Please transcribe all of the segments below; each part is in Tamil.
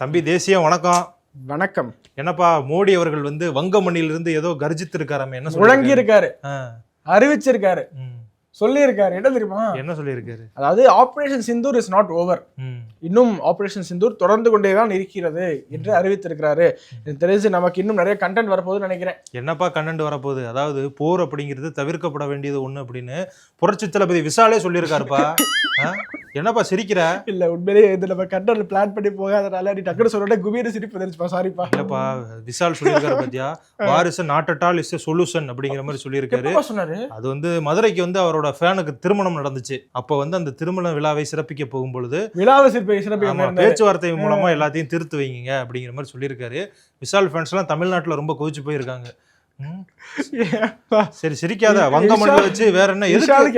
தம்பி தேசியம் வணக்கம். வணக்கம். என்னப்பா மோடி அவர்கள் வந்து வங்க மண்ணிலிருந்து ஏதோ கர்ஜித்து இருக்காராமே என்ன முழங்கி இருக்காரு அறிவிச்சிருக்காரு. சொல்லி இருக்காரு என்ன தெரியுமா? என்ன சொல்லியிருக்காரு? அதாவது operation Sindoor is not over. இன்னும் ஆபரேஷன் சிந்தூர் தொடர்ந்து கொண்டே தான் இருக்கிறது என்று அறிவித்திருக்கிறாரு. தெரிஞ்சு நமக்கு இன்னும் நிறைய கண்டென்ட் வரப்போகுதுன்னு நினைக்கிறேன். என்னப்பா கண்டென்ட் வரப்போகுது? அதாவது போர் அப்படிங்கிறது தவிர்க்கப்பட வேண்டியது ஒண்ணு அப்படின்னு புரட்சி தளபதி விசாலே சொல்லியிருக்காருப்பா? என்னப்பா சிரிக்கிற? இல்ல உண்மையிலேயே இது நம்ம கண்டென்ட் பிளான் பண்ணி போகாதனால நீ டக்குனு சொல்லிட்டு குபீர சிரிப்பு தெரிஞ்சுப்பா சாரிப்பா இல்லப்பா விசால் சொல்லியிருக்காரு பாத்தியா? War is not at all is solution அப்படிங்கிற மாதிரி சொல்லியிருக்காரு. சொன்னாரு? அது வந்து மதுரைக்கு வந்து அவரோட ஃபேனுக்கு திருமணம் நடந்துச்சு. அப்போ வந்து அந்த திருமண விழாவை சிறப்பிக்க போகும் பொழுது விழாவை சிறப்பு சிறப்பு ஆமா, பேச்சுவார்த்தை மூலமா எல்லாத்தையும் திருத்து வைங்க அப்படிங்கிற மாதிரி சொல்லியிருக்காரு. விஷால் ஃபேன்ஸ் எல்லாம் தமிழ்நாட்டுல ரொம்ப கொதிச்சு போயிருக்காங்க. சரி சிரிக்காத வங்க மண்ணில் வச்சு வேற என்ன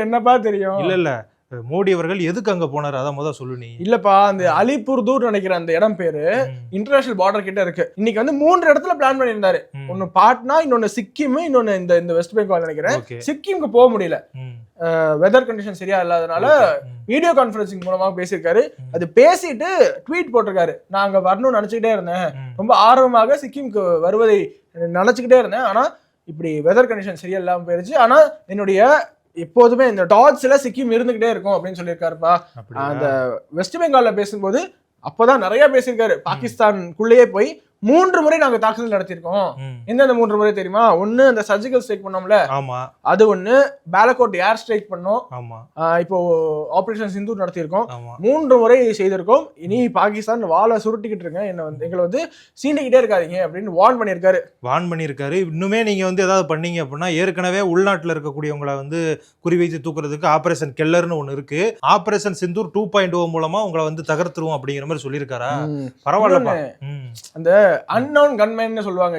என்னப்பா தெரியும்? இல்ல இல்ல. மோடி அவர்கள் எதுக்கு அங்க போனாரு? அதான் முத சொல்லு நீ. இல்லப்பா அந்த அலிபுர்தூர் நினைக்கிற அந்த இடம் பேரு இன்டர்நேஷனல் பார்டர் கிட்ட இருக்கு. இன்னைக்கு வந்து மூன்று இடத்துல பிளான் பண்ணியிருந்தாரு. ஒன்னு பாட்னா இன்னொன்னு சிக்கிம் இன்னொன்னு இந்த இந்த வெஸ்ட் பெங்கால் நினைக்கிறேன். சிக்கிம்க்கு போக முடியல. வெதர் கண்டிஷன் சரியா இல்லாதனால வீடியோ கான்ஃபரன்சிங் மூலமா பேசியிருக்காரு. அது பேசிட்டு ட்வீட் போட்டிருக்காரு. நான் அங்க வரணும்னு நினைச்சுக்கிட்டே இருந்தேன். ரொம்ப ஆர்வமாக சிக்கிம்க்கு வருவதை நினைச்சுக்கிட்டே இருந்தேன். ஆனா இப்படி வெதர் கண்டிஷன் சரியா இல்லாம போயிருச்சு. ஆனா என்னுடைய எப்போதுமே இந்த டாட்ஸ்ல சிக்கிம் இருந்துகிட்டே இருக்கும் அப்படின்னு சொல்லியிருக்காருப்பா? அந்த வெஸ்ட் பெங்கால்ல பேசும்போது அப்பதான் நிறைய பேசியிருக்காரு பாகிஸ்தானுக்குள்ளேயே போய் மூன்று முறை நாங்க தாக்குதல் நடத்தியிருக்கோம். எந்தெந்த மூன்று முறை தெரியுமா? ஒண்ணு அந்த சர்ஜிக்கல் ஸ்ட்ரைக் பண்ணோம்ல. ஆமா. அது ஒண்ணு பேலக்கோட் ஏர் ஸ்ட்ரைக் பண்ணோம். ஆமா. இப்போ ஆபரேஷன் சிந்தூர் நடத்தியிருக்கோம். மூன்று முறை செய்திருக்கோம். இனி பாகிஸ்தான் வாழை சுருட்டிக்கிட்டு இருங்க. என்ன வந்து எங்களை வந்து சீண்டிக்கிட்டே இருக்காதீங்க அப்படின்னு வார்ன் பண்ணியிருக்காரு. வான் பண்ணியிருக்காரு. இன்னுமே நீங்க வந்து ஏதாவது பண்ணீங்க அப்படின்னா ஏற்கனவே உள்நாட்டுல இருக்கக்கூடியவங்கள வந்து குறிவைத்து தூக்குறதுக்கு ஆபரேஷன் கெல்லர்னு ஒண்ணு இருக்கு. Operation Sindoor two point O மூலமா உங்களை வந்து தகர்த்துருவோம் அப்படிங்கிற மாதிரி சொல்லியிருக்காரா? ம். அந்த அன்னோன் கன்மேன் சொல்லுவாங்க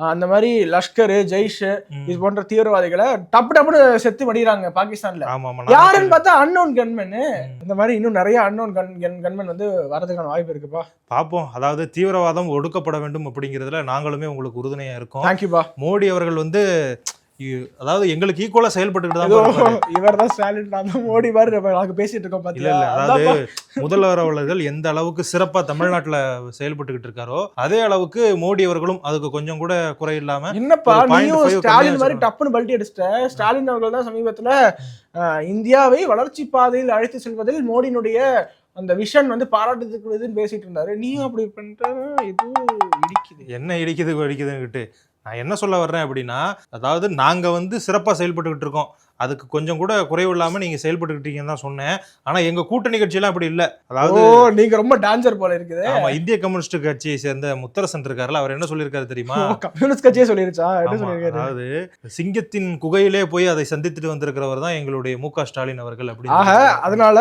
ஆஹ் அந்த மாதிரி லஷ்கர் ஜெய்ஷ். இது போன்ற தீவிரவாதிகளை டப்பு டப்புன்னு செத்து மடிகிறாங்க பாகிஸ்தான்ல. யாருன்னு பார்த்தா அன்னோன் கன்மேன். இந்த மாதிரி இன்னும் நிறைய அன்னோன் கன் கன்மேன் வந்து வரதுக்கான வாய்ப்பு இருக்குப்பா. பார்ப்போம் அதாவது தீவிரவாதம் ஒடுக்கப்பட வேண்டும் அப்படிங்கிறதுல நாங்களுமே உங்களுக்கு உறுதுணையா இருக்கோம். தேங்க்யூப்பா மோடி அவர்கள் வந்து அதாவது எங்களுக்கு ஈக்குவலா செயல்பட்டுக்கிட்டு தான். இவர் தான் ஸ்டாலின் நான் மோடி மாதிரி நம்ம நாங்க பேசிட்டு இருக்கோம் இல்ல பாத்தியா இல்ல. அதாவது முதல்வர் அவர்கள் எந்த அளவுக்கு சிறப்பா தமிழ்நாட்டுல செயல்பட்டுக்கிட்டு இருக்காரோ அதே அளவுக்கு மோடி அவர்களும் அதுக்கு கொஞ்சம் கூட குறை இல்லாம என்னப்பா நீயும் ஸ்டாலின் மாதிரி டப்புன்னு பல்ட்டி அடிச்சிட்ட. ஸ்டாலின் அவர்கள் தான் சமீபத்துல இந்தியாவை வளர்ச்சி பாதையில் அழைத்து செல்வதில் மோடியினுடைய அந்த விஷன் வந்து பாராட்டுறதுக்குள்ளதுன்னு பேசிட்டு இருந்தாரு. நீயும் அப்படி பண்ற எதுவும் இடிக்குது. என்ன இடிக்குது இடிக்குதுன்னுட்டு நான் என்ன சொல்ல வர்றேன் அப்படின்னா அதாவது நாங்க வந்து சிறப்பா செயல்பட்டுக்கிட்டு இருக்கோம். அதுக்கு கொஞ்சம் கூட குறைவு இல்லாம நீங்க செயல்பட்டுக்கிட்டீங்கன்னு தான் சொன்னேன். ஆனா எங்க கூட்டணி கட்சியெல்லாம் அப்படி இல்ல. அதாவது நீங்க ரொம்ப டான்சர் போல இருக்குது. ஆமா இந்திய கம்யூனிஸ்ட் கட்சியை சேர்ந்த முத்தரசன் இருக்காருல்ல அவர் என்ன சொல்லியிருக்காரு தெரியுமா? கம்யூனிஸ்ட் கட்சியே சொல்லிருச்சா? அதாவது சிங்கத்தின் குகையிலே போய் அதை சந்தித்துட்டு வந்திருக்கிறவர் தான் எங்களுடைய மு க ஸ்டாலின் அவர்கள் சொல்லியிருக்காரு. அதனால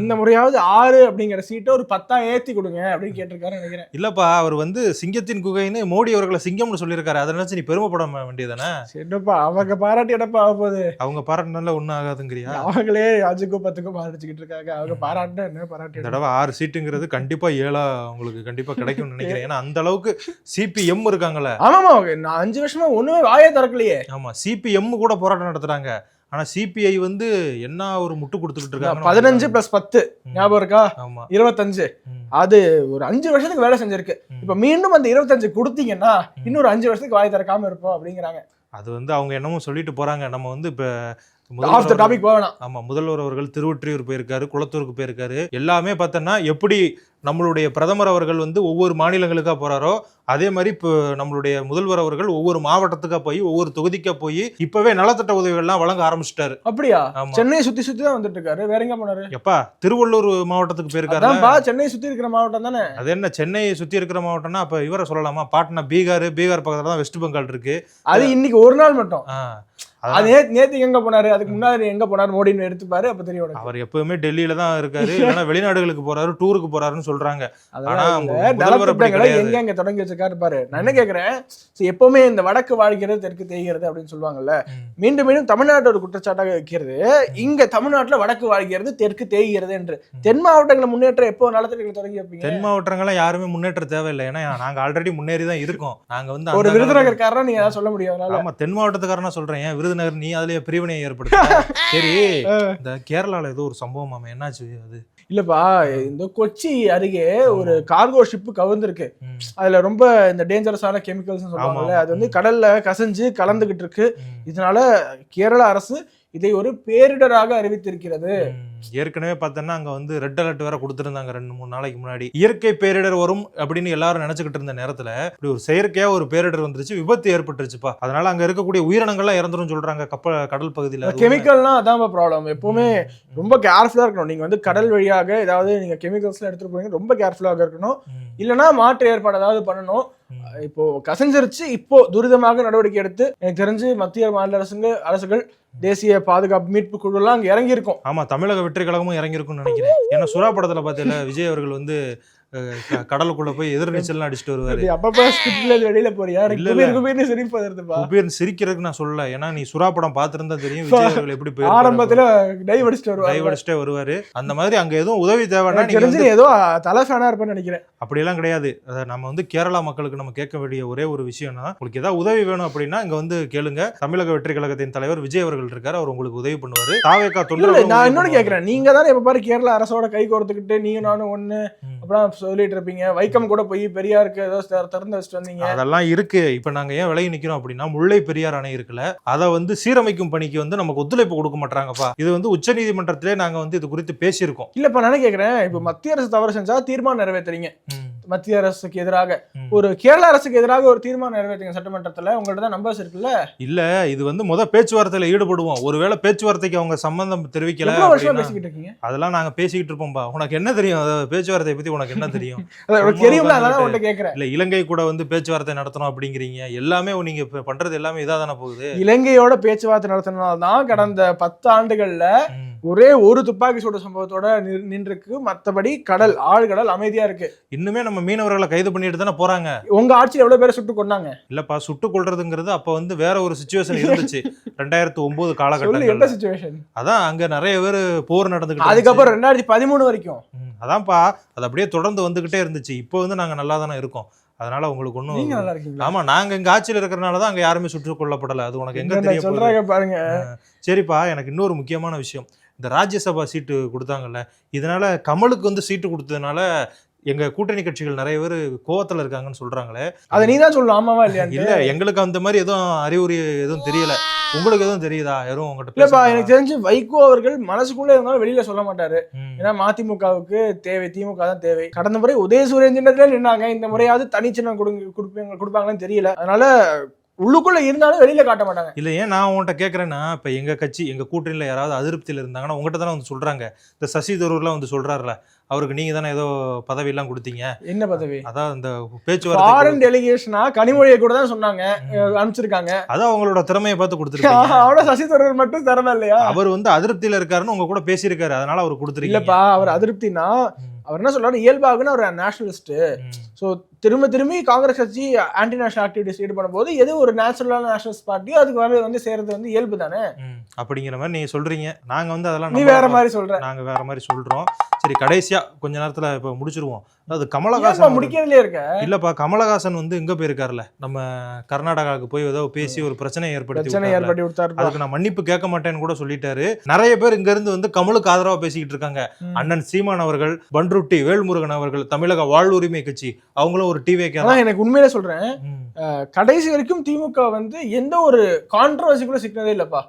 இந்த முறையாவது ஆறு அப்படிங்கிற சீட்டை ஒரு பத்தா ஏத்தி கொடுங்க அப்படின்னு கேட்டிருக்காரு நினைக்கிறேன். இல்லப்பா அவர் வந்து சிங்கத்தின் குகைன்னு மோடி அவர்களை சிங்கம்னு சொல்லியிருக்காரு. அதை நினைச்சு நீ பெருமைப்பட வேண்டியதானே சரிப்பா அவங்க பாராட்டி என்னப்பா ஆக போகுது? அவங்க பாராட்டினால ஒன்றும் ஆகாதுங்கிறியா? அவங்களே அஞ்சுக்கும் பத்துக்கும் பாராட்டிக்கிட்டு இருக்காங்க. அவங்க பாராட்டினா என்ன பாராட்டி? தடவை ஆறு சீட்டுங்கிறது கண்டிப்பா ஏழா உங்களுக்கு கண்டிப்பா கிடைக்கும்னு நினைக்கிறேன். ஏன்னா அந்த அளவுக்கு சிபிஎம் இருக்காங்கல்ல. ஆமாமா நான் அஞ்சு வருஷமா ஒண்ணுமே வாயே திறக்கலையே. ஆமா சிபிஎம் கூட போராட்டம் நடத்துறாங்க. ஆனா சிபிஐ வந்து என்ன ஒரு முட்டு கொடுத்துக்கிட்டு இருக்காங்க பதினஞ்சு பிளஸ் பத்து. ஞாபகம் இருக்கா? ஆமா. இருபத்தஞ்சு. அது ஒரு அஞ்சு வருஷத்துக்கு வேலை செஞ்சிருக்கு. இப்ப மீண்டும் அந்த இருபத்தஞ்சு கொடுத்தீங்கன்னா இன்னொரு அஞ்சு வருஷத்துக்கு வாய் திறக்காம இருப்போம் அப்படிங்கிறாங்க. அது வந்து அவங்க என்னமோ சொல்லிட்டு போறாங்க. நம்ம வந்து இப்ப ஆஃப் த டாபிக் போவேணாம் ஆமா முதல்வர் அவர்கள் திருவொற்றியூர் போயிருக்காரு குளத்தூருக்கு போயிருக்காரு. எல்லாமே பார்த்தோன்னா எப்படி நம்மளுடைய பிரதமர் அவர்கள் வந்து ஒவ்வொரு மாநிலங்களுக்கா போறாரோ அதே மாதிரி இப்போ நம்மளுடைய முதல்வர் அவர்கள் ஒவ்வொரு மாவட்டத்துக்கா போய் ஒவ்வொரு தொகுதிக்கா போய் இப்பவே நலத்திட்ட உதவிகள்லாம் வழங்க ஆரம்பிச்சிட்டாரு. அப்படியா? சென்னையை சுத்தி சுத்தி தான் வந்துட்டு இருக்காரு. வேற எங்க போனாரு? எப்பா திருவள்ளூர் மாவட்டத்துக்கு போயிருக்காரு சென்னையை சுத்தி இருக்கிற மாவட்டம் தானே? அது என்ன சென்னையை சுத்தி இருக்கிற மாவட்டம்னா அப்ப இவரை சொல்லலாமா? பாட்னா பீகார் பீகார் பக்கத்துல தான் வெஸ்ட் பெங்கால் இருக்கு. அது இன்னைக்கு ஒரு நாள் மட்டும். அது நேத்து எங்க போனாரு? அதுக்கு முன்னாடி எங்க போனாரு? மோடின்னு எடுத்துப்பாரு அப்ப தெரியும் அவர் எப்பவுமே டெல்லியில தான் இருக்காரு. இல்லைன்னா வெளிநாடுகளுக்கு போறாரு டூருக்கு போறாருன்னு சொல்றாங்க. எங்க எங்க தொடங்கி வச்சிருக்காரு பாரு. நான் என்ன கேக்குறேன்? எப்பவுமே இந்த வடக்கு வாழ்கிறது தெற்கு தேய்கிறது அப்படின்னு சொல்லுவாங்கல்ல. மீண்டும் மீண்டும் தமிழ்நாட்டோட குற்றச்சாட்டாக வைக்கிறது. இங்க தமிழ்நாட்டுல வடக்கு வாழ்கிறது தெற்கு தேய்கிறது என்று. தென் மாவட்டங்களை முன்னேற்ற எப்போ நலத்திட்டங்களை தொடங்கி வைப்பீங்க? தென் மாவட்டங்கள்லாம் யாருமே முன்னேற்ற தேவையில்லை. ஏன்னா நாங்க ஆல்ரெடி முன்னேறி தான் இருக்கோம். நாங்க வந்து ஒரு விருதுநகர்காரரா நீங்க சொல்ல முடியும்? தென் மாவட்டத்துக்காரனா சொல்றேன். ஏன் விருதுநகர் நீ அதுலயே பிரிவினை ஏற்படுத்த சரி இந்த கேரளால ஏதோ ஒரு சம்பவம் என்னாச்சு அது? இல்லப்பா இந்த கொச்சி அருகே ஒரு கார்கோ ஷிப் கவுந்திருக்கு ம், அதுல ரொம்ப இந்த டேஞ்சரஸான கெமிக்கல்ஸ் சொல்லுவாங்கல்ல. அது வந்து கடல்ல கசஞ்சு கலந்துகிட்டு இருக்கு. இதனால கேரள அரசு இதை ஒரு பேரிடராக அறிவித்திருக்கிறது. ஏற்கனவே பார்த்தோன்னா அங்க வந்து ரெட் அலர்ட் வேற கொடுத்துருந்தாங்க ரெண்டு மூணு நாளைக்கு முன்னாடி. இயற்கை பேரிடர் வரும் அப்படின்னு எல்லாரும் நினைச்சுக்கிட்டு இருந்த நேரத்துல இப்படி ஒரு செயற்கையா ஒரு பேரிடர் வந்துருச்சு விபத்து ஏற்பட்டுருச்சுப்பா. அதனால அங்க இருக்கக்கூடிய உயிரினங்கள்லாம் இறந்துரும் சொல்றாங்க கப்பல் கடல் பகுதியில. கெமிக்கல்னா அதான் ப்ராப்ளம் எப்பவுமே ரொம்ப கேர்ஃபுல்லா இருக்கணும். நீங்க வந்து கடல் வழியாக ஏதாவது நீங்க கெமிக்கல்ஸ்லாம் எடுத்துட்டு போறீங்க ரொம்ப கேர்ஃபுல்லாக இருக்கணும். ம், இல்லைன்னா மாற்று ஏற்பாடு ஏதாவது பண்ணணும். இப்போ கசஞ்சிருச்சு. இப்போ துரிதமாக நடவடிக்கை எடுத்து எனக்கு தெரிஞ்சு மத்திய மாநில அரசுங்க அரசுகள் தேசிய பாதுகாப்பு மீட்பு குழு எல்லாம் அங்க இறங்கி இருக்கும் ஆமா தமிழக வெற்றி கழகமும் இறங்கியிருக்கும்னு நினைக்கிறேன். ஏன்னா சுறா படத்துல பார்த்தீங்களா விஜய் அவர்கள் வந்து கடலுக்குள்ள போய் எதிர்நீச்சல்லாம் அடிச்சுட்டு வருவாரு. அப்பப்ப ஸ்கிரிப்ட்ல வெளியில போறியா? குபீர்னு சிரிக்கிறதுக்கு நான் சொல்லல. ஏன்னா நீ சுறா படம் பார்த்திருந்தா தெரியும் விஜய் அவர்கள் எப்படி போய் ஆரம்பத்துல டைவ் அடிச்சுட்டு வருவாங்க டைவர்ஸ்டே வருவாரு. அந்த மாதிரி அங்க எதுவும் உதவி தேவைன்னா தெரிஞ்சு ஏதோ தலை ஃபேனா இருப்பேன்னு நினைக்கிறேன். அப்படியெல்லாம் கிடையாது. நம்ம வந்து கேரளா மக்களுக்கு நம்ம கேட்க வேண்டிய ஒரே ஒரு விஷயம்னா உங்களுக்கு ஏதாவது உதவி வேணும் அப்படின்னா இங்க வந்து கேளுங்க. தமிழக வெற்றி கழகத்தின் தலைவர் விஜய் அவர்கள் இருக்காரு. அவர் உங்களுக்கு உதவி பண்ணுவாரு. தாவேக்கா தொண்டர்கள் நான் இன்னொன்னு கேக்குறேன் நீங்க தானே எப்ப பாரு கேரளா அரசோட கை கோர்த்துக்கிட்டு நீங்க நானும் ஒண்ணு அப்புறம் சொல்லிட்டு இருப்பீங்க. வைக்கம் கூட போய் பெரியாருக்கு ஏதோ திற- திறந்து வச்சுட்டு வந்தீங்க. அதெல்லாம் இருக்கு. இப்ப நாங்க ஏன் விலகி நிக்கிறோம் அப்படின்னா முல்லை பெரியார் அணை இருக்குல்ல அதை வந்து சீரமைக்கும் பணிக்கு வந்து நமக்கு ஒத்துழைப்பு கொடுக்க மாட்டாங்கப்பா இது வந்து உச்சநீதிமன்றத்திலே நாங்க வந்து இது குறித்து பேசியிருக்கோம். இல்லப்பா நானே கேக்குறேன். இப்ப மத்திய அரசு தவறு செஞ்சா தீர்மானம் நிறைவேத்துறீங்க. ம், மத்திய அரசுக்கு எதிராக. ஒரு கேரளா அரசுக்கு எதிராக ஒரு தீர்மானம் நிறைவேற்றுங்க சட்டமன்றத்துல. உங்கள்ட்ட தான் நம்பர்ஸ் இருக்குல்ல? இல்ல இது வந்து முத பேச்சுவார்த்தையில ஈடுபடுவோம். ஒருவேளை பேச்சுவார்த்தைக்கு அவங்க சம்பந்தம் தெரிவிக்கல பேசிக்கிட்டு இருக்கீங்க? அதெல்லாம் நாங்க பேசிக்கிட்டு இருப்போம்பா. உனக்கு என்ன தெரியும்? அது பேச்சுவார்த்தை பத்தி உனக்கு என்ன தெரியும்? தெரியும்ல அதான் உங்கள்ட்ட கேக்குறேன். இல்ல இலங்கை கூட வந்து பேச்சுவார்த்தை நடத்தணும் அப்படிங்கிறீங்க. எல்லாமே நீங்க பண்றது எல்லாமே இதா தானே போகுது? இலங்கையோட பேச்சுவார்த்தை நடத்தினால தான் கடந்த பத்து ஆண்டுகள்ல. ஒரே ஒரு துப்பாக்கி சூடு சம்பவத்தோட நின்- நின்றுக்கு மத்தபடி கடல் ஆழ்கடல் அமைதியா இருக்கு. இன்னுமே நம்ம மீனவர்களை கைது பண்ணிட்டு தானே போறாங்க? உங்க ஆட்சியில் எவ்வளவு பேரை சுட்டு கொண்டாங்க இல்லப்பா சுட்டு கொள்றதுங்கிறது அப்ப வந்து வேற ஒரு சுச்சுவேஷன் இருந்துச்சு. ரெண்டாயிரத்தி ஒன்பது எந்த சுச்சுவேஷன் அதான் அங்க நிறைய பேர் போர் நடந்துகிட்டு அதுக்கப்புறம் ரெண்டாயிரத்தி பதிமூணு வரைக்கும். அதான்ப்பா அது அப்படியே தொடர்ந்து வந்துகிட்டே இருந்துச்சு. இப்போ வந்து நாங்க நல்லா தானே இருக்கோம். அதனால உங்களுக்கு ஒன்றும் ஆமா நாங்க இங்க ஆட்சியில் இருக்கிறனால தான் அங்க யாருமே சுட்டுக் கொல்லப்படல. அது உனக்கு எங்க தெரிய பாருங்க. சரிப்பா எனக்கு இன்னொரு முக்கியமான விஷயம். இந்த ராஜ்யசபா சீட்டு கொடுத்தாங்கல்ல இதனால கமலுக்கு வந்து சீட்டு கொடுத்ததுனால எங்க கூட்டணி கட்சிகள் நிறைய பேர் கோவத்துல இருக்காங்கன்னு சொல்றாங்களே. அதை நீ தான் சொல்லணும் ஆமாவா இல்லையா இல்ல எங்களுக்கு அந்த மாதிரி எதுவும் அறிகுறி எதுவும் தெரியல. உங்களுக்கு எதுவும் தெரியுதா? யாரும் உங்ககிட்ட இல்லப்பா? எனக்கு தெரிஞ்சு வைகோ அவர்கள் மனசுக்குள்ள இருந்தாலும் வெளியில சொல்ல மாட்டாரு. ஏன்னா மதிமுகவுக்கு தேவை திமுக தான் தேவை. கடந்த முறை உதயசூரியன் சின்னத்துல நின்னாங்க. இந்த முறையாவது தனிச்சின்னம் கொடுங்க கொடுப்பீங்க கொடுப்பாங்கன்னு தெரியல. அதனால உள்ளுக்குள்ள இருந்தாலும் வெளியில காட்ட மாட்டாங்க. இல்ல ஏன் நான் உன்கிட்ட கேக்குறேன்னா இப்ப எங்க கட்சி எங்க கூட்டணியில யாராவது அதிருப்தியில இருந்தாங்கன்னா உங்ககிட்ட தானே வந்து சொல்றாங்க. இந்த சசி தரூர்லாம் வந்து சொல்றாருல அவருக்கு நீங்க தானே ஏதோ பதவி எல்லாம் கொடுத்தீங்க. என்ன பதவி? அதான் இந்த பேச்சுவார்த்தை ஃபாரின் டெலிகேஷனா கனிமொழியை கூட தான் சொன்னாங்க அனுப்பிச்சிருக்காங்க. அதான் அவங்களோட திறமையை பார்த்து கொடுத்துருக்கீங்க. அவட சசி தரூர் மட்டும் திறமை இல்லையா? அவர் வந்து அதிருப்தியில இருக்காருன்னு உங்க கூட பேசியிருக்காரு அதனால அவர் கொடுத்துருக்கீங்க. இல்லப்பா அவர் அதிருப்தினா. அவர் என்ன சொல்றாரு இயல்பாகன்னு அவர் நேஷனலிஸ்ட். ஸோ திரும்ப திரும்பி காங்கிரஸ் கட்சி ஆன்டி நேஷனல் ஆக்டிவிட்டிஸ் ஈடுபடும் போது எது ஒரு நேச்சுரலான நேஷனலிஸ்ட் பார்ட்டியோ அதுக்கு வந்து வந்து சேர்றது வந்து இயல்பு தானே. அப்படிங்கிற மாதிரி நீங்க சொல்றீங்க. நாங்க வந்து அதெல்லாம் நீ வேற. மாதிரி சொல்ற. நாங்க வேற மாதிரி சொல்றோம். சரி கடைசியா கொஞ்ச நேரத்துல இப்ப முடிச்சிருவோம். அதாவது ஏன்பா கமலஹாசன் முடிக்கிறதுலயே இருக்க? இல்லப்பா கமலஹாசன் வந்து எங்க போயிருக்காருல? நம்ம கர்நாடகாவுக்கு போய் ஏதோ பேசி ஒரு ஏற்படுத்தி பிரச்சனை விட்டாருல. ஏற்பட்டு விட்டாருப்பா. அதுக்கு நான் மன்னிப்பு கேட்க மாட்டேன்னு கூட சொல்லிட்டாரு. நிறைய பேர் இங்க இருந்து வந்து கமலுக்கு ஆதரவா பேசிக்கிட்டு இருக்காங்க. அண்ணன் சீமான் அவர்கள் பன்ருட்டி வேல்முருகன் அவர்கள் தமிழக வாழ்வுரிமை கட்சி அவங்களும் ஒரு டிவிக்கே அதான் எனக்கு உண்மையிலே சொல்றேன். கடைசி வரைக்கும் திமுக வந்து எந்த ஒரு கான்ட்ரவர்சிக்குள்ள சிக்கினதே இல்லப்பா.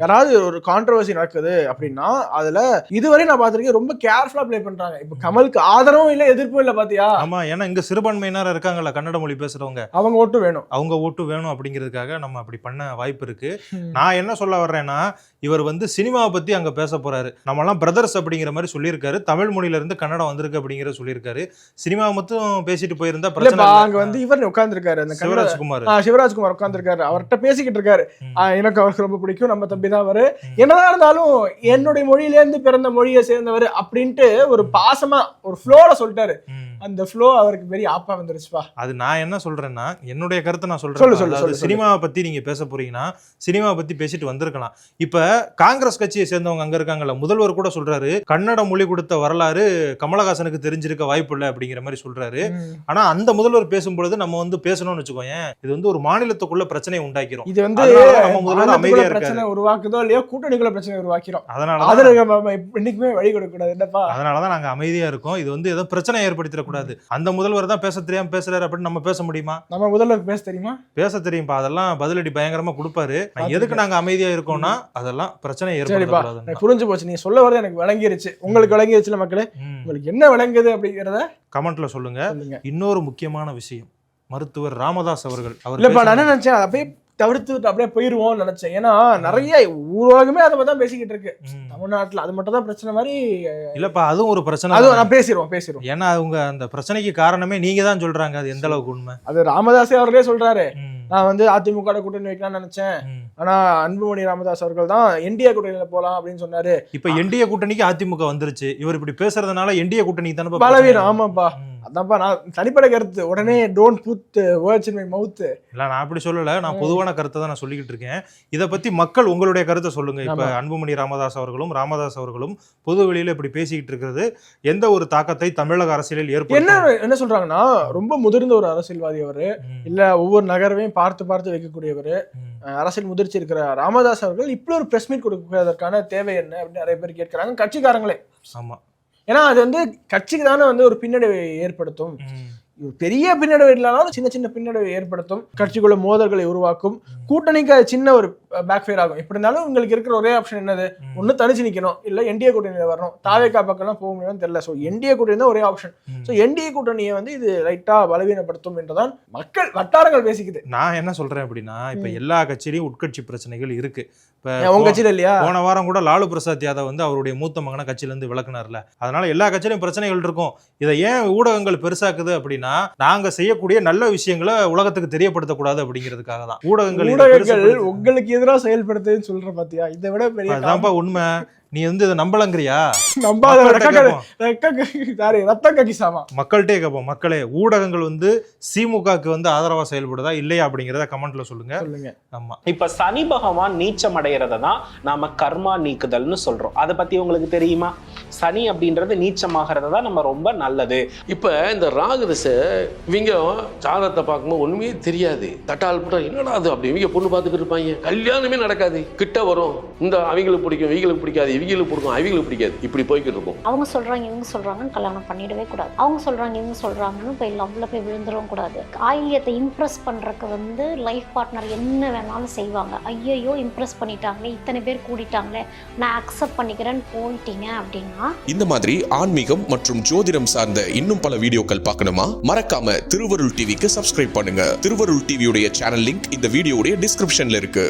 யாராவது ஒரு கான்ட்ரவர்சி நடக்குது அப்படின்னா அதுல இதுவரை நான் பார்த்திருக்கேன் ரொம்ப கேர்ஃபுல்லா ப்ளே பண்றாங்க. இப்ப கமலுக்கு ஆதரவும் இல்ல எதிர்ப்பும் இல்ல பாத்தியா? ஆமா ஏன்னா இங்க சிறுபான்மையினர் இருக்காங்கல்ல கன்னட மொழி பேசுறவங்க. அவங்க ஓட்டு வேணும். அவங்க ஓட்டு வேணும் அப்படிங்கிறதுக்காக நம்ம அப்படி பண்ண வாய்ப்பு இருக்கு. நான் என்ன சொல்ல வர்றேன்னா இவர் வந்து சினிமாவை பத்தி அங்க பேச போறாரு. நம்மலாம் பிரதர்ஸ் அப்படிங்கிற மாதிரி சொல்லியிருக்காரு. தமிழ் மொழியில இருந்து கன்னடம் வந்திருக்கு அப்படிங்கிற சொல்லியிருக்காரு. சினிமா மட்டும் பேசிட்டு போயிருந்தா பிரச்சனை. அங்க வந்து இவர் உட்கார்ந்துருக்காரு அந்த சிவராஜ்குமார். சிவராஜ்குமார் உட்கார்ந்துருக்காரு. அவர்கிட்ட பேசிக்கிட்டு இருக்காரு. எனக்கு அவருக்கு ரொம்ப பிடிக்கும். நம்ம தம்பி தான் அவரு. என்னதான் இருந்தாலும் என்னுடைய மொழியில இருந்து பிறந்த மொழியை சேர்ந்தவர் அப்படின்ட்டு ஒரு பாசமா ஒரு ஃப்ளோல சொல்லிட்டாரு. அந்த ஃப்ளோ அவருக்கு பெரிய ஆப்பா வந்துருச்சுப்பா அது நான் என்ன சொல்றேன்னா என்னுடைய கருத்தை நான் சொல்றேன். சொல்லு, சொல்லு. சினிமாவை பத்தி நீங்க பேச போறீங்கன்னா சினிமாவை பத்தி பேசிட்டு வந்திருக்கலாம். இப்ப காங்கிரஸ் கட்சியை சேர்ந்தவங்க அங்க இருக்காங்கல்ல முதல்வர் கூட சொல்றாரு கன்னட மொழி கொடுத்த வரலாறு கமலஹாசனுக்கு தெரிஞ்சிருக்க வாய்ப்பு இல்லை அப்படிங்கிற மாதிரி சொல்றாரு. ஆனா அந்த முதல்வர் பேசும்பொழுது நம்ம வந்து பேசணும்னு வச்சுக்கோயேன் இது வந்து ஒரு மாநிலத்துக்குள்ள பிரச்சனையை உண்டாக்கிறோம். இது வந்து அதனால நம்ம முதல்வர் அமைதியா பிரச்சனை உருவாக்குதோ இல்லையோ கூட்டணிக்குள்ள பிரச்சனை உருவாக்கிறோம். அதனாலதான் அதுல நம்ம என்னைக்குமே வழி கொடுக்க கூடாது என்னப்பா அதனாலதான் நாங்க அமைதியா இருக்கோம். இது வந்து ஏதோ பிரச்சனை ஏற்படுத்திடக்கூடாது அந்த முதல்வர் தான் பேச தெரியாம பேசுறாரு அப்படின்னு நம்ம பேச முடியுமா? நம்ம முதல்வருக்கு பேச தெரியுமா? பேச தெரியும்பா. அதெல்லாம் பதிலடி பயங்கரமா கொடுப்பாரு. எதுக்கு நாங்க அமைதியா இருக்கோம்னா அதெல்லாம் பிரச்சனை எனக்கு புரிஞ்சு போச்சு. நீ சொல்ல வரது எனக்கு விளங்கிருச்சு. உங்களுக்கு விளங்கிருச்சுல மக்களே? உங்களுக்கு என்ன விளங்குது அப்படிங்கறத கமெண்ட்ல சொல்லுங்க. இன்னொரு முக்கியமான விஷயம். மருத்துவர் ராமதாஸ் அவர்கள். அவர் நான் நினைச்சேன்? அப்படியே தவிர்த்து அப்படியே போயிருவோம்னு நினைச்சேன். ஏன்னா நிறைய ஊரகமே அதை தான் பேசிக்கிட்டு இருக்கு. தமிழ்நாட்டுல அது மட்டும் தான் பிரச்சனை மாதிரி இல்லப்பா அதுவும் ஒரு பிரச்சனை அதுவும். நான் பேசிடுவோம் பேசிடுவோம். ஏன்னா அவங்க அந்த பிரச்சனைக்கு காரணமே நீங்க தான் சொல்றாங்க. அது எந்த அளவுக்கு உண்மை? அது ராமதாஸே அவர்களே சொல்றாரு. நான் வந்து அதிமுக கூட்டணி வைக்கலாம்னு நினைச்சேன். ஆனா அன்புமணி ராமதாஸ் அவர்கள் தான் என்டிஏ கூட்டணியில போலாம் அப்படின்னு சொன்னாரு. இப்ப என்டிஏ கூட்டணிக்கு அதிமுக வந்துருச்சு. இவர் இப்படி பேசுறதுனால என்டிஏ கூட்டணிக்கு தானே பலவீனம் ஆமாப்பா. அதான்ப்பா நான் தனிப்பட்ட கருத்து. உடனே don't put words in my mouth இல்ல நான் அப்படி சொல்லல. நான் பொதுவான கருத்தை தான் நான் சொல்லிக்கிட்டு இருக்கேன். இத பத்தி மக்கள் உங்களுடைய கருத்தை சொல்லுங்க. இப்ப. அன்புமணி ராமதாஸ் அவர்களும் ராமதாஸ் அவர்களும் பொது வெளியில இப்படி பேசிக்கிட்டு இருக்கிறது. எந்த ஒரு தாக்கத்தை தமிழக அரசியலில் என்ன ஏற்படுத்தும்? என்ன சொல்றாங்கன்னா ரொம்ப முதிர்ந்த ஒரு அரசியல்வாதி அவரு. இல்ல ஒவ்வொரு நகரவையும் பார்த்து பார்த்து வைக்கக்கூடியவர். அரசியல் முதிர்ச்சி இருக்கிற ராமதாஸ் அவர்கள் இப்படி ஒரு பிரஸ் மீட் கொடுப்பதற்கான தேவை என்ன அப்படின்னு நிறைய பேர் கேட்கறாங்க. கட்சிக்காரங்களே. ஆமா. ஏன்னா அது வந்து கட்சிக்கு தானே வந்து ஒரு பின்னடைவை ஏற்படுத்தும். பெரிய பின்னடைவு இல்லைனாலும் சின்ன சின்ன பின்னடைவை ஏற்படுத்தும். கட்சிக்குள்ள மோதல்களை உருவாக்கும். கூட்டணிக்கு அது சின்ன ஒரு பேக் ஃபயர் ஆகும். இப்படி இருந்தாலும் உங்களுக்கு இருக்கிற ஒரே ஆப்ஷன் என்னது. ஒண்ணு தனிச்சு நிக்கணும். இல்ல என்டிஏ கூட்டணியில வரணும். தாவேக்கா பக்கம்லாம் போக முடியும்னு தெரியல. ஸோ என்டிஏ கூட்டணி தான் ஒரே ஆப்ஷன். ஸோ என்டிஏ கூட்டணியை வந்து இது லைட்டா பலவீனப்படுத்தும் என்றுதான் மக்கள் வட்டாரங்கள் பேசிக்குது. நான் என்ன சொல்றேன் அப்படின்னா இப்ப. எல்லா கட்சியிலையும் உட்கட்சி பிரச்சனைகள் இருக்கு. இப்ப உங்க கட்சியில இல்லையா? போன வாரம் கூட லாலு பிரசாத் யாதவ் வந்து அவருடைய மூத்த மகனை கட்சியில இருந்து விளக்குனார்ல. அதனால எல்லா கட்சியிலும் பிரச்சனைகள் இருக்கும். இதை ஏன் ஊடகங்கள் பெருசாக்குது அப்படின்னா நாங்க செய்யக்கூடிய நல்ல விஷயங்களை உலகத்துக்கு தெரியப்படுத்தக்கூடாது அப்படிங்கிறதுக்காக தான். ஊடகங்கள் உங்களுக்கு எதிராக செயல்படுத்துதுன்னு சொல்ற பாத்தியா? இதை விட பெரிய உண்மை. நீ வந்து இதை நம்பலங்கிறியா? நம்பாத சாரி ரத்தம் கக்கிசாமா மக்கள்கிட்டே கேட்போம். மக்களே ஊடகங்கள் வந்து திமுகக்கு வந்து ஆதரவா செயல்படுதா இல்லையா அப்படிங்கிறத கமெண்ட்ல சொல்லுங்க. சொல்லுங்க. ஆமா. இப்ப சனி பகவான் நீச்சம் அடைகிறத தான் நாம கர்மா நீக்குதல்னு சொல்றோம். அதை பத்தி உங்களுக்கு தெரியுமா? சனி அப்படின்றது நீச்சமாகிறது தான் நம்ம ரொம்ப நல்லது. இப்போ இந்த ராகுதசை இவங்க ஜாதகத்தை பார்க்கும்போது ஒன்றுமே தெரியாது. தட்டால் போட்டா என்னடா அது அப்படி இவங்க பொண்ணு பார்த்துக்கிட்டு இருப்பாங்க. கல்யாணமே நடக்காது. கிட்ட வரும். இந்த அவங்களுக்கு பிடிக்கும் இவங்களுக்கு பிடிக்காது. இவங்களுக்கு பிடிக்கும் அவங்களுக்கு பிடிக்காது. இப்படி போய்கிட்டு இருக்கும் அவங்க சொல்றாங்க இவங்க சொல்றாங்கன்னு கல்யாணம் பண்ணிடவே கூடாது. அவங்க சொல்றாங்க இவங்க சொல்றாங்கன்னு போய் லவ்ல போய் விழுந்துடவும் கூடாது. ஆயிலியத்தை இம்ப்ரெஸ் பண்றதுக்கு வந்து லைஃப் பார்ட்னர் என்ன வேணாலும் செய்வாங்க. ஐயையோ இம்ப்ரெஸ் பண்ணிட்டாங்களே இத்தனை பேர் கூடிட்டாங்களே நான் அக்செப்ட் பண்ணிக்கிறேன்னு போயிட்டீங்க அப்படின்னா இந்த மாதிரி ஆன்மீகம் மற்றும் ஜோதிடம் சார்ந்த இன்னும் பல வீடியோக்கள் பார்க்கணுமா? மறக்காம திருவருள் டிவிக்கு சப்ஸ்கிரைப் பண்ணுங்க. திருவருள் டிவியுடைய சேனல் லிங்க் இந்த வீடியோடைய டிஸ்கிரிப்ஷன்ல இருக்கு.